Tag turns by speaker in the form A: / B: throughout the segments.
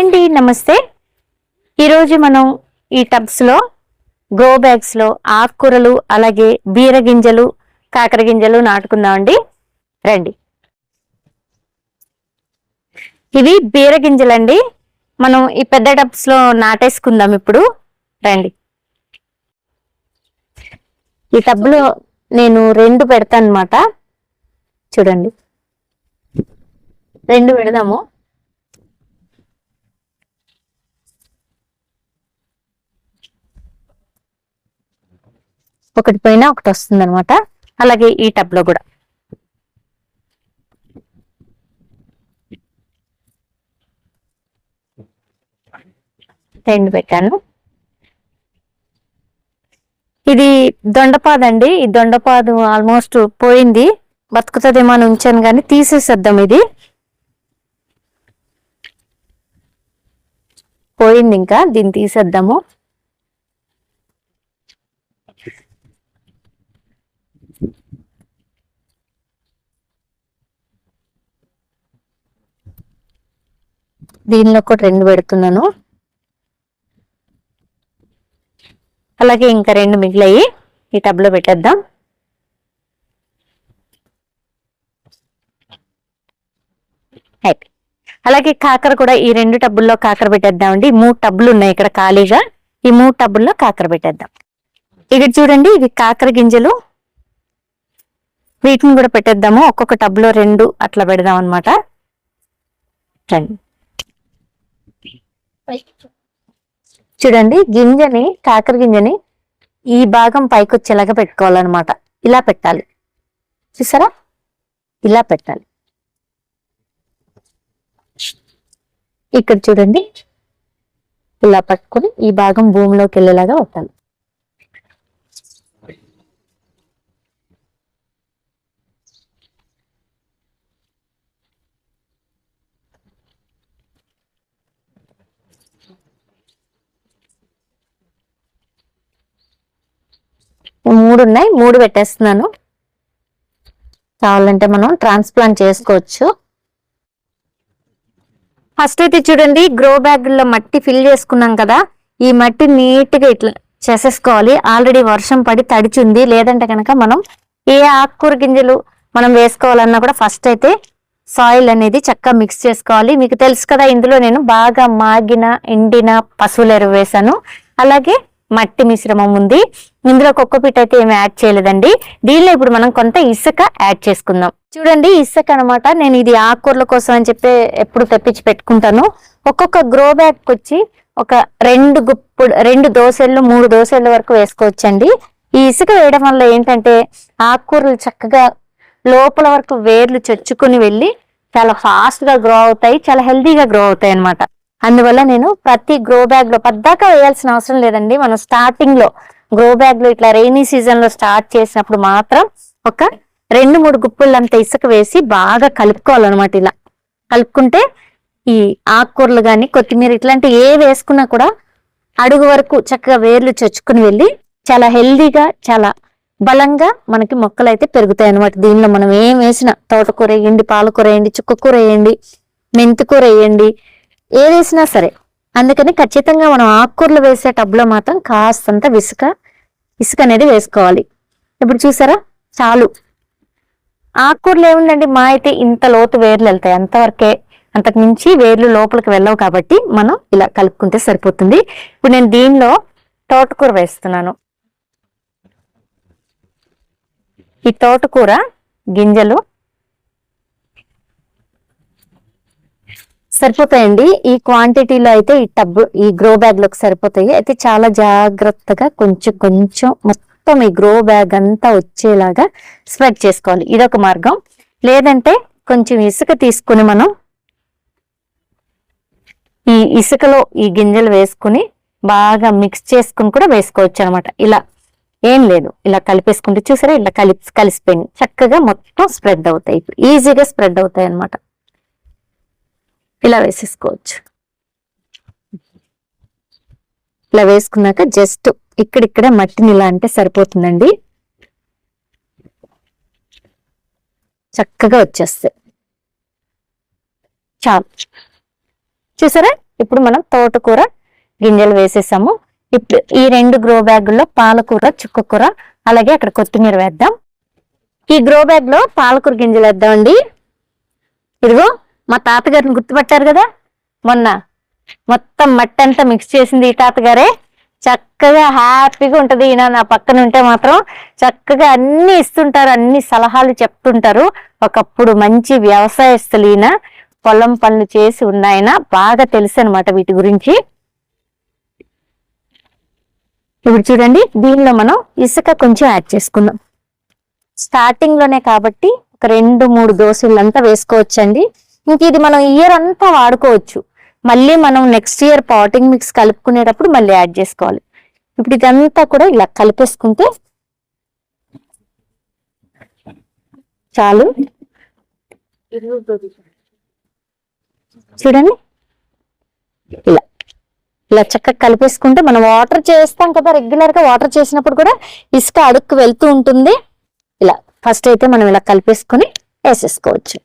A: అండి నమస్తే. ఈరోజు మనం ఈ టబ్స్లో గో గ్రో ఆకుకూరలు అలాగే బీర గింజలు కాకర గింజలు నాటుకుందామండి రండి. ఇవి బీర గింజలండి. మనం ఈ పెద్ద టబ్స్లో నాటేసుకుందాం ఇప్పుడు. రండి. ఈ టబ్లో నేను రెండు పెడతాను అనమాట చూడండి. రెండు పెడదాము. ఒకటి పైన ఒకటి వస్తుంది అనమాట అలాగే ఈ టబ్లో కూడా. రెండు పెట్టాను. ఇది దొండపాదండి. ఈ దొండపాదు ఆల్మోస్ట్ పోయింది. బతుకుతుందేమో అని ఉంచాను కానీ తీసేసేద్దాం ఇది. పోయింది ఇంకా. దీన్ని తీసేద్దాము. దీనిలో కూడా రెండు పెడుతున్నాను. అలాగే ఇంకా రెండు మిగిలాయి. ఈ టబ్లో పెట్టేద్దాం. అయిపోయి అలాగే కాకర కూడా ఈ రెండు టబ్బుల్లో కాకర పెట్టేద్దామండి. మూడు టబ్బులు ఉన్నాయి ఇక్కడ ఖాళీగా. ఈ మూడు టబ్బుల్లో కాకర పెట్టేద్దాం. ఇక్కడ చూడండి ఇవి కాకర గింజలు. వీటిని కూడా పెట్టేద్దాము. ఒక్కొక్క టబ్లో రెండు అట్లా పెడదాం అనమాట రండి చూడండి గింజని కాకర గింజని ఈ భాగం పైకి వచ్చేలాగా పెట్టుకోవాలన్నమాట. ఇలా పెట్టాలి. చూసారా? ఇలా పెట్టాలి. ఇక్కడ చూడండి. ఇలా పట్టుకొని ఈ భాగం భూమిలోకి వెళ్ళేలాగా పెట్టాలి మూడు ఉన్నాయి మూడు పెట్టేస్తున్నాను. కావాలంటే మనం ట్రాన్స్ప్లాంట్ చేసుకోవచ్చు. ఫస్ట్ అయితే చూడండి గ్రో బ్యాగ్లో మట్టి ఫిల్ చేసుకున్నాం కదా. ఈ మట్టి నీట్గా ఇట్లా చేసేసుకోవాలి. ఆల్రెడీ వర్షం పడి తడిచింది. లేదంటే కనుక మనం ఏ ఆకుకూర గింజలు మనం వేసుకోవాలన్నా కూడా ఫస్ట్ అయితే సాయిల్ అనేది చక్కగా మిక్స్ చేసుకోవాలి. మీకు తెలుసు కదా ఇందులో నేను బాగా మాగిన ఎండిన పశువుల ఎరువు వేశాను. అలాగే మట్టి మిశ్రమం ఉంది. ఇందులో కుక్కపిట్ అయితే ఏమి యాడ్ చేయలేదండి. దీనిలో ఇప్పుడు మనం కొంత ఇసుక యాడ్ చేసుకుందాం. చూడండి ఇసుక అనమాట నేను ఇది ఆకుకూరల కోసం అని చెప్పి ఎప్పుడు తెప్పించి పెట్టుకుంటాను. ఒక్కొక్క గ్రో బ్యాగ్ వచ్చి ఒక రెండు గుప్పుడు రెండు దోశలు మూడు దోశల వరకు వేసుకోవచ్చండి. ఈ ఇసుక వేయడం వల్ల ఏంటంటే ఆకుకూరలు చక్కగా లోపల వరకు వేర్లు చొచ్చుకొని వెళ్ళి చాలా ఫాస్ట్గా గ్రో అవుతాయి చాలా హెల్దీగా గ్రో అవుతాయి అన్నమాట. అందువల్ల నేను ప్రతి గ్రో బ్యాగ్లో పద్దాక వేయాల్సిన అవసరం లేదండి. మనం స్టార్టింగ్లో గ్రో బ్యాగ్లో ఇట్లా రైనీ సీజన్లో స్టార్ట్ చేసినప్పుడు మాత్రం ఒక రెండు మూడు గుప్పులంత ఇసుక వేసి బాగా కలుపుకోవాలన్నమాట ఇలా. కలుపుకుంటే ఈ ఆకుకూరలు కానీ కొత్తిమీర ఇట్లాంటి ఏ వేసుకున్నా కూడా అడుగు వరకు చక్కగా వేర్లు చొచ్చుకుని వెళ్ళి చాలా హెల్దీగా చాలా బలంగా మనకి మొక్కలు అయితే పెరుగుతాయి అనమాట దీనిలో మనం ఏం వేసినా తోటకూర వేయండి పాలకూర వేయండి చుక్కకూర వేయండి మెంతికూర వేయండి ఏది సరే. అందుకని ఖచ్చితంగా మనం ఆకుకూరలు వేసే టబ్లో మాత్రం కాస్తంత ఇసుక ఇసుక అనేది వేసుకోవాలి. ఇప్పుడు చూసారా? చాలు. ఆకుకూరలు ఏముందండి? మా అయితే ఇంత లోతు వేర్లు వెళ్తాయి. అంతవరకే అంతకు మించి వేర్లు లోపలికి వెళ్ళవు కాబట్టి మనం ఇలా కలుపుకుంటే సరిపోతుంది. ఇప్పుడు నేను దీనిలో తోటకూర వేస్తున్నాను. ఈ తోటకూర గింజలు సరిపోతాయండి. ఈ క్వాంటిటీలో అయితే ఈ టబ్ ఈ గ్రో బ్యాగ్లోకి సరిపోతాయి. అయితే చాలా జాగ్రత్తగా కొంచెం కొంచెం మొత్తం ఈ గ్రో బ్యాగ్ అంతా వచ్చేలాగా స్ప్రెడ్ చేసుకోవాలి. ఇదొక మార్గం. లేదంటే కొంచెం ఇసుక తీసుకుని మనం ఈ ఇసుకలో ఈ గింజలు వేసుకుని బాగా మిక్స్ చేసుకుని కూడా వేసుకోవచ్చు అనమాట. ఇలా ఏం లేదు. ఇలా కలిపేసుకుంటే చూసారా? ఇలా కలిపి కలిసిపోయింది. చక్కగా మొత్తం స్ప్రెడ్ అవుతాయి. ఇప్పుడు ఈజీగా స్ప్రెడ్ అవుతాయి అనమాట. ఇలా వేసేసుకోవచ్చు. ఇలా వేసుకున్నాక జస్ట్ ఇక్కడిక్కడ మట్టిని ఇలా అంటే సరిపోతుందండి. చక్కగా వచ్చేస్తాయి. చాలు. చూసారా? ఇప్పుడు మనం తోటకూర గింజలు వేసేసాము. ఇప్పుడు ఈ రెండు గ్రో బ్యాగుల్లో పాలకూర చుక్కకూర అలాగే అక్కడ కొత్తిమీర వేద్దాం. ఈ గ్రో బ్యాగ్లో పాలకూర గింజలు వేద్దామండి. ఇదిగో మా తాతగారిని గుర్తుపట్టారు కదా? మొన్న. మొత్తం మట్టి అంతా మిక్స్ చేసింది ఈ తాతగారే. చక్కగా హ్యాపీగా ఉంటది ఈయన నా పక్కన ఉంటే మాత్రం. చక్కగా అన్ని ఇస్తుంటారు అన్ని సలహాలు చెప్తుంటారు. ఒకప్పుడు మంచి వ్యవసాయస్తులు ఈయన. పొలం పనులు చేసి ఉన్నాయన బాగా తెలుసు అనమాట వీటి గురించి. ఇప్పుడు చూడండి దీనిలో మనం ఇసుక కొంచెం యాడ్ చేసుకుందాం. స్టార్టింగ్లోనే కాబట్టి ఒక రెండు మూడు దోశలంతా వేసుకోవచ్చండి. ఇంక ఇది మనం ఇయర్ అంతా వాడుకోవచ్చు. మళ్ళీ మనం నెక్స్ట్ ఇయర్ పాటింగ్ మిక్స్ కలుపుకునేటప్పుడు మళ్ళీ యాడ్ చేసుకోవాలి. ఇప్పుడు ఇదంతా కూడా ఇలా కలిపేసుకుంటే చాలు. చూడండి. ఇలా. ఇలా చక్కగా కలిపేసుకుంటే మనం వాటర్ చేస్తాం కదా రెగ్యులర్గా వాటర్ చేసినప్పుడు కూడా ఇసుక అడుక్కు వెళ్తూ ఉంటుంది. ఇలా. ఫస్ట్ అయితే మనం ఇలా కలిపేసుకొని వేసేసుకోవచ్చు.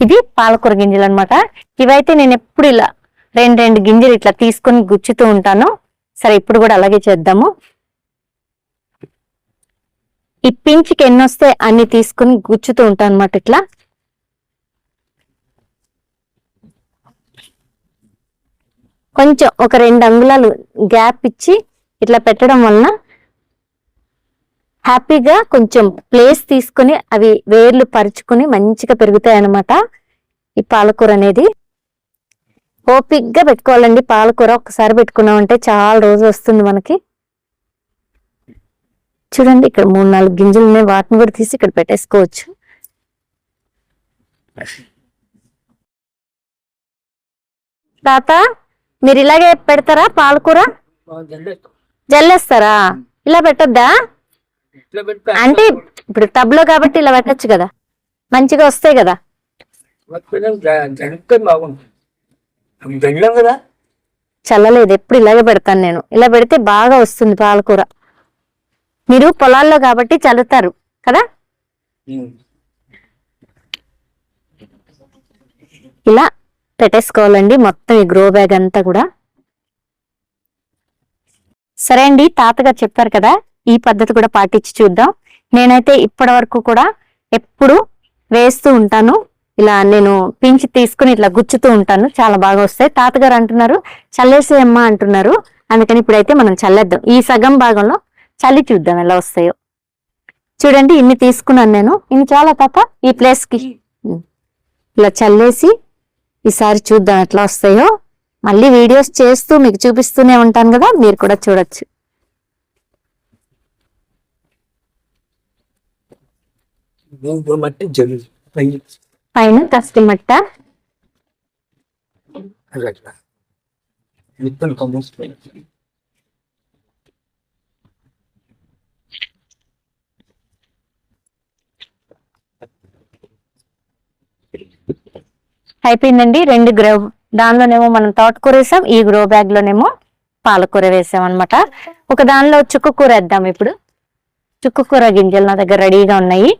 A: ఇది పాలకూర గింజలు అనమాట ఇవైతే నేను ఎప్పుడు ఇలా రెండు రెండు గింజలు ఇట్లా తీసుకొని గుచ్చుతూ ఉంటాను. సరే ఇప్పుడు కూడా అలాగే చేద్దాము. ఈ పించికి ఎన్ని వస్తే అన్ని తీసుకొని గుచ్చుతూ ఉంటాను అనమాట ఇట్లా. కొంచెం ఒక రెండు అంగుళాలు గ్యాప్ ఇచ్చి ఇట్లా పెట్టడం వలన హ్యాపీగా కొంచెం ప్లేస్ తీసుకొని అవి వేర్లు పరుచుకొని మంచిగా పెరుగుతాయి అన్నమాట. ఈ పాలకూర అనేది. ఓపిక్గా పెట్టుకోవాలండి పాలకూర. ఒకసారి పెట్టుకున్నామంటే చాలా రోజు వస్తుంది మనకి. చూడండి ఇక్కడ మూడు నాలుగు గింజలు ఉన్నాయి. వాటిని కూడా తీసి ఇక్కడ పెట్టేసుకోవచ్చు. తాత మీరు ఇలాగే పెడతారా పాలకూర? జల్లేస్తారా? ఇలా పెట్టొద్దా? అంటే ఇప్పుడు టబ్లో కాబట్టి ఇలా పెట్టొచ్చు కదా. మంచిగా వస్తాయి కదా. చల్లలేదు ఎప్పుడు ఇలాగే పెడతాను నేను. ఇలా పెడితే బాగా వస్తుంది పాలకూర. మీరు పొలాల్లో కాబట్టి చల్లుతారు కదా. ఇలా పెట్టేసుకోవాలండి మొత్తం ఈ గ్రో బ్యాగ్ అంతా కూడా. సరే అండి తాతగారు చెప్పారు కదా. ఈ పద్ధతి కూడా పాటించి చూద్దాం. నేనైతే ఇప్పటి వరకు కూడా ఎప్పుడు వేస్తూ ఉంటాను. ఇలా నేను పించి తీసుకుని ఇట్లా గుచ్చుతూ ఉంటాను. చాలా బాగా వస్తాయి. తాతగారు అంటున్నారు చల్లేసేయమ్మా అంటున్నారు. అందుకని ఇప్పుడైతే మనం చల్లేద్దాం. ఈ సగం భాగంలో చల్లి చూద్దాం ఎలా వస్తాయో. చూడండి ఇన్ని తీసుకున్నాను నేను. ఇన్ని చాలా తాత ఈ ప్లేస్కి. ఇలా చల్లేసి ఈసారి చూద్దాం ఎట్లా వస్తాయో. మళ్ళీ వీడియోస్ చేస్తూ మీకు చూపిస్తూనే ఉంటాను కదా మీరు కూడా చూడొచ్చు.
B: మట్టి పైన.
A: కస్టి మట్ట.
B: విత్తనం
A: అయిపోయిందండి రెండు గ్రో దానిలోనేమో మనం తోటకూర వేసాం ఈ గ్రో బ్యాగ్ లోనేమో పాలకూర వేసాం అనమాట ఒక దానిలో చుక్కకూర వేద్దాం ఇప్పుడు. చుక్కకూర గింజలు నా దగ్గర రెడీగా ఉన్నాయి.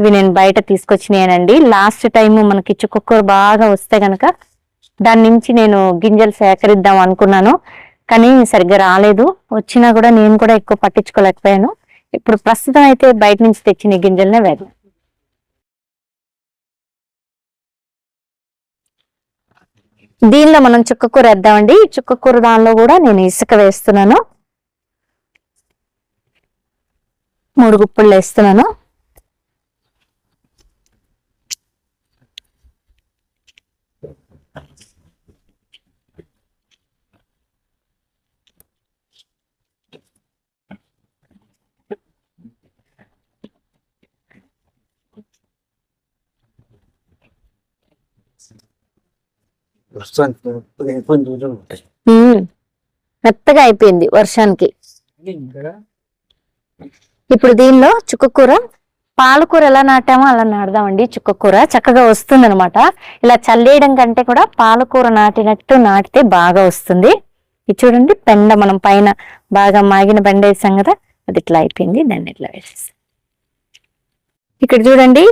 A: ఇవి నేను బయట తీసుకొచ్చినాయనండి. లాస్ట్ టైం మనకి చుక్కకూర బాగా వస్తే గనక దాని నుంచి నేను గింజలు సేకరిద్దాం అనుకున్నాను. కానీ సరిగ్గా రాలేదు. వచ్చినా కూడా నేను కూడా ఎక్కువ పట్టించుకోలేకపోయాను. ఇప్పుడు ప్రస్తుతం అయితే బయట నుంచి తెచ్చిన గింజలనే వేద్దాం. దీనిలో మనం చుక్కకూర వేద్దామండి. చుక్కకూర దానిలో కూడా నేను ఇసుక వేస్తున్నాను. మూడు గుప్పళ్ళు వేస్తున్నాను. మెత్తగా అయిపోయింది వర్షానికి. ఇప్పుడు దీనిలో చుక్కకూర పాలకూర ఎలా నాటామో అలా నాడదామండి చుక్కకూర. చక్కగా వస్తుంది అనమాట ఇలా చల్లేయడం కంటే కూడా పాలకూర నాటినట్టు నాటితే బాగా వస్తుంది. ఇది చూడండి పెండ మనం పైన బాగా మాగిన బెండ వేసాం కదా అది ఇట్లా అయిపోయింది దాన్ని ఇట్లా ఇక్కడ చూడండి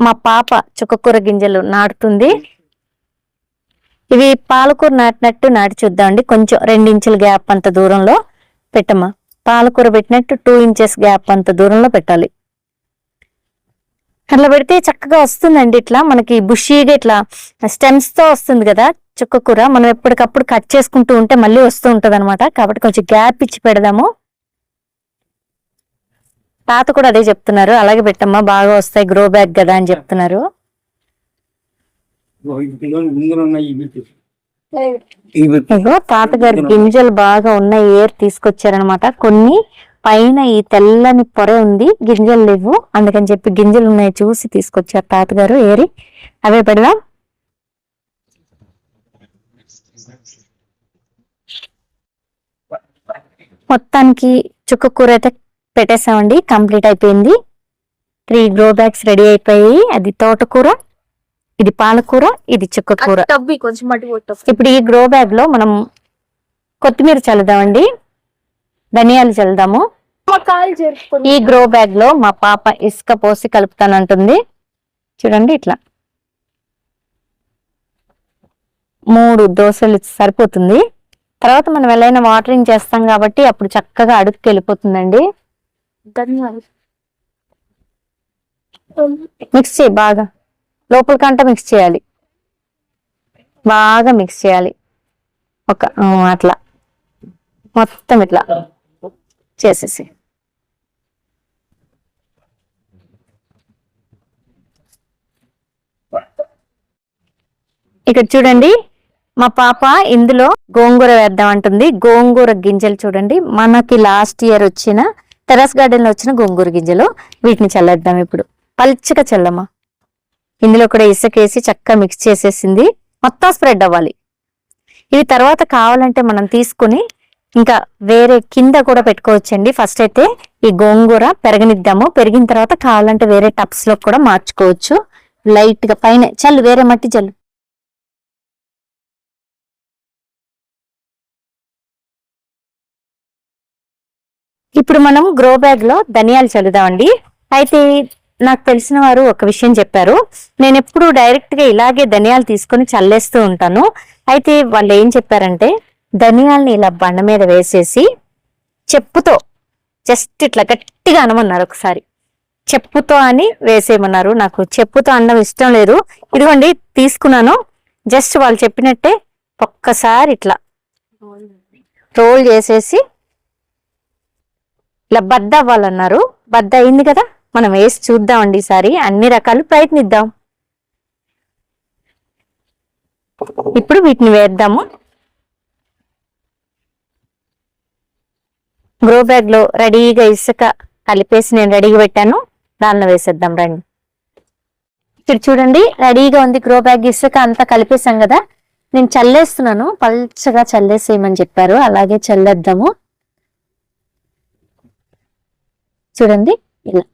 A: మా పాప చుక్కకూర గింజలు నాటుతుంది. ఇవి పాలకూర నాటినట్టు నాటి చూద్దామండి. కొంచెం రెండించుల గ్యాప్ అంత దూరంలో పెట్టమ్మా. పాలకూర పెట్టినట్టు టూ ఇంచెస్ గ్యాప్ అంత దూరంలో పెట్టాలి. అట్లా పెడితే చక్కగా వస్తుందండి ఇట్లా. మనకి బుషీగా ఇట్లా స్టెమ్స్తో వస్తుంది కదా చుక్కకూర మనం ఎప్పటికప్పుడు కట్ చేసుకుంటూ ఉంటే మళ్ళీ వస్తూ ఉంటది అనమాట కాబట్టి కొంచెం గ్యాప్ ఇచ్చి పెడదాము. తాత కూడా అదే చెప్తున్నారు. అలాగే పెట్టమ్మా బాగా వస్తాయి గ్రో బ్యాగ్ కదా అని చెప్తున్నారు
B: ఇందులో ముందులో ఉన్నాయి ఈ బిట్టు ఈ బిట్టు
A: ఇగో తాతగారి గింజలు బాగా ఉన్న ఏర్ తీసుకొచ్చారనమాట కొన్ని పైన ఈ తెల్లని పొర ఉంది గింజలు లేవు. అందుకని చెప్పి గింజలు ఉన్నాయి చూసి తీసుకొచ్చారు తాతగారు ఏరి. అవే పెడదాం. మొత్తానికి చుక్క కూర అయితే పెట్టేసామండి కంప్లీట్ అయిపోయింది. త్రీ గ్రో బ్యాగ్స్ రెడీ అయిపోయి అది తోటకూర. ఇది పాలకూర ఇది చుక్క కూర.
C: తవ్వి కొంచెం మట్టి కొట్టు
A: ఇప్పుడు ఈ గ్రో బ్యాగ్లో మనం కొత్తిమీర చల్లుదామండి. ధనియాలు చల్లుదాము. ఈ గ్రో బ్యాగ్లో మా పాప ఇసుక పోసి కలుపుతానంటుంది చూడండి ఇట్లా. మూడు దోశలు సరిపోతుంది. తర్వాత మనం ఎలా వాటరింగ్ చేస్తాం కాబట్టి అప్పుడు చక్కగా అడుగుకి వెళ్ళిపోతుందండి. మిక్స్ చేయి బాగా. లోపల కంట మిక్స్ చేయాలి. బాగా మిక్స్ చేయాలి. ఒక అట్లా. మొత్తం ఇట్లా చేసేసి. ఇక్కడ చూడండి మా పాప ఇందులో గోంగూర వేద్దాం అంటుంది. గోంగూర గింజలు చూడండి. మనకి లాస్ట్ ఇయర్ వచ్చిన టెరస్ గార్డెన్లో వచ్చిన గోంగూర గింజలు. వీటిని చల్లేద్దాం ఇప్పుడు. పల్చగా చల్లమ్మా. ఇందులో కూడా ఇసుకేసి చక్కగా మిక్స్ చేసేసింది. మొత్తం స్ప్రెడ్ అవ్వాలి. ఇది తర్వాత కావాలంటే మనం తీసుకుని ఇంకా వేరే కింద కూడా పెట్టుకోవచ్చండి. ఫస్ట్ అయితే ఈ గోంగూర పెరగనిద్దాము. పెరిగిన తర్వాత కావాలంటే వేరే టబ్స్లో కూడా మార్చుకోవచ్చు. లైట్గా పైన చల్లు వేరే మట్టి చల్లు. ఇప్పుడు మనం గ్రో బ్యాగ్లో ధనియాలు చల్లుదామండి. అయితే నాకు తెలిసిన వారు ఒక విషయం చెప్పారు. నేను ఎప్పుడు డైరెక్ట్గా ఇలాగే ధనియాలు తీసుకొని చల్లేస్తూ ఉంటాను. అయితే వాళ్ళు ఏం చెప్పారంటే ధనియాలని ఇలా బండ మీద వేసేసి చెప్పుతో జస్ట్ ఇట్లా గట్టిగా అనమన్నారు ఒకసారి. చెప్పుతో అని వేసేయమన్నారు. నాకు చెప్పుతో అనడం ఇష్టం లేదు. ఇదిగోండి తీసుకున్నాను. జస్ట్ వాళ్ళు చెప్పినట్టే ఒక్కసారి ఇట్లా రోల్ చేసేసి ఇలా బద్ద అవ్వాలన్నారు. బద్ద అయింది కదా? మనం వేసి చూద్దామండి ఈసారి. అన్ని రకాలు ప్రయత్నిద్దాం. ఇప్పుడు వీటిని వేద్దాము. గ్రో బ్యాగ్లో రెడీగా ఇసుక కలిపేసి నేను రెడీగా పెట్టాను. దానిలో వేసేద్దాం రండి. ఇక్కడ చూడండి రెడీగా ఉంది గ్రో బ్యాగ్ ఇసుక అంతా కలిపేసాం కదా. నేను చల్లేస్తున్నాను. పల్చగా చల్లేసేయమని చెప్పారు. అలాగే చల్లేద్దాము. చూడండి ఇలా.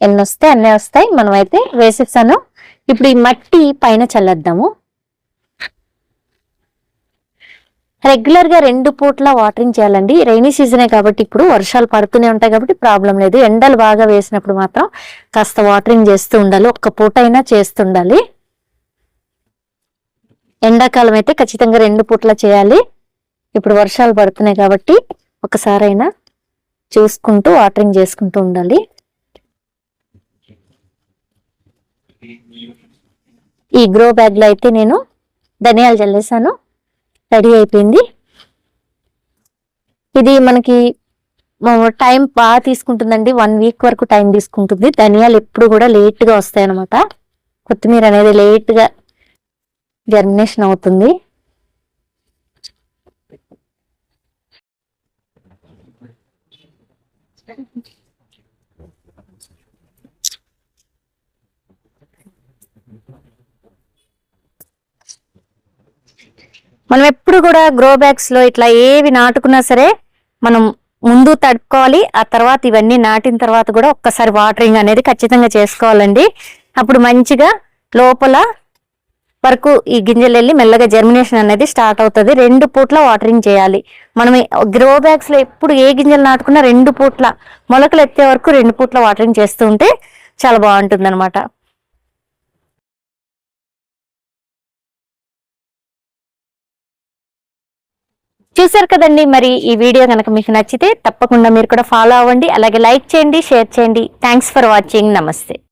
A: ఎన్ని వస్తే అన్నీ వస్తాయి. మనం అయితే వేసేసాను ఇప్పుడు ఈ మట్టి పైన చల్లద్దాము. రెగ్యులర్గా రెండు పూట్ల వాటరింగ్ చేయాలండి. రైనీ సీజనే కాబట్టి ఇప్పుడు వర్షాలు పడుతూనే ఉంటాయి కాబట్టి ప్రాబ్లం లేదు. ఎండలు బాగా వేసినప్పుడు మాత్రం కాస్త వాటరింగ్ చేస్తూ ఉండాలి. ఒక్క పూట అయినా చేస్తుండాలి ఎండాకాలం అయితే ఖచ్చితంగా రెండు పూట్ల చేయాలి. ఇప్పుడు వర్షాలు పడుతున్నాయి కాబట్టి ఒకసారైనా చూసుకుంటూ వాటరింగ్ చేసుకుంటూ ఉండాలి. ఈ గ్రో బ్యాగ్లో అయితే నేను ధనియాలు చల్లేసాను. రెడీ అయిపోయింది. ఇది మనకి టైం బాగా తీసుకుంటుందండి. వన్ వీక్ వరకు టైం తీసుకుంటుంది. ధనియాలు ఎప్పుడు కూడా లేట్గా వస్తాయి అనమాట కొత్తిమీర అనేది లేట్గా జర్మినేషన్ అవుతుంది. మనం ఎప్పుడు కూడా గ్రో బ్యాగ్స్లో ఇట్లా ఏవి నాటుకున్నా సరే మనం ముందు తడుపుకోవాలి ఆ తర్వాత ఇవన్నీ నాటిన తర్వాత కూడా ఒక్కసారి వాటరింగ్ అనేది ఖచ్చితంగా చేసుకోవాలండి. అప్పుడు మంచిగా లోపల వరకు ఈ గింజలు వెళ్ళి మెల్లగా జర్మినేషన్ అనేది స్టార్ట్ అవుతుంది. రెండు పూట్ల వాటరింగ్ చేయాలి. మనం గ్రో బ్యాగ్స్లో ఎప్పుడు ఏ గింజలు నాటుకున్నా రెండు పూట్ల మొలకలు ఎత్తే వరకు రెండు పూట్ల వాటరింగ్ చేస్తూ ఉంటే చాలా బాగుంటుంది అనమాట చూసారు కదండి మరి ఈ వీడియో కనుక మీకు నచ్చితే తప్పకుండా మీరు కూడా ఫాలో అవ్వండి అలాగే లైక్ చేయండి షేర్ చేయండి. థ్యాంక్స్ ఫర్ వాచింగ్ నమస్తే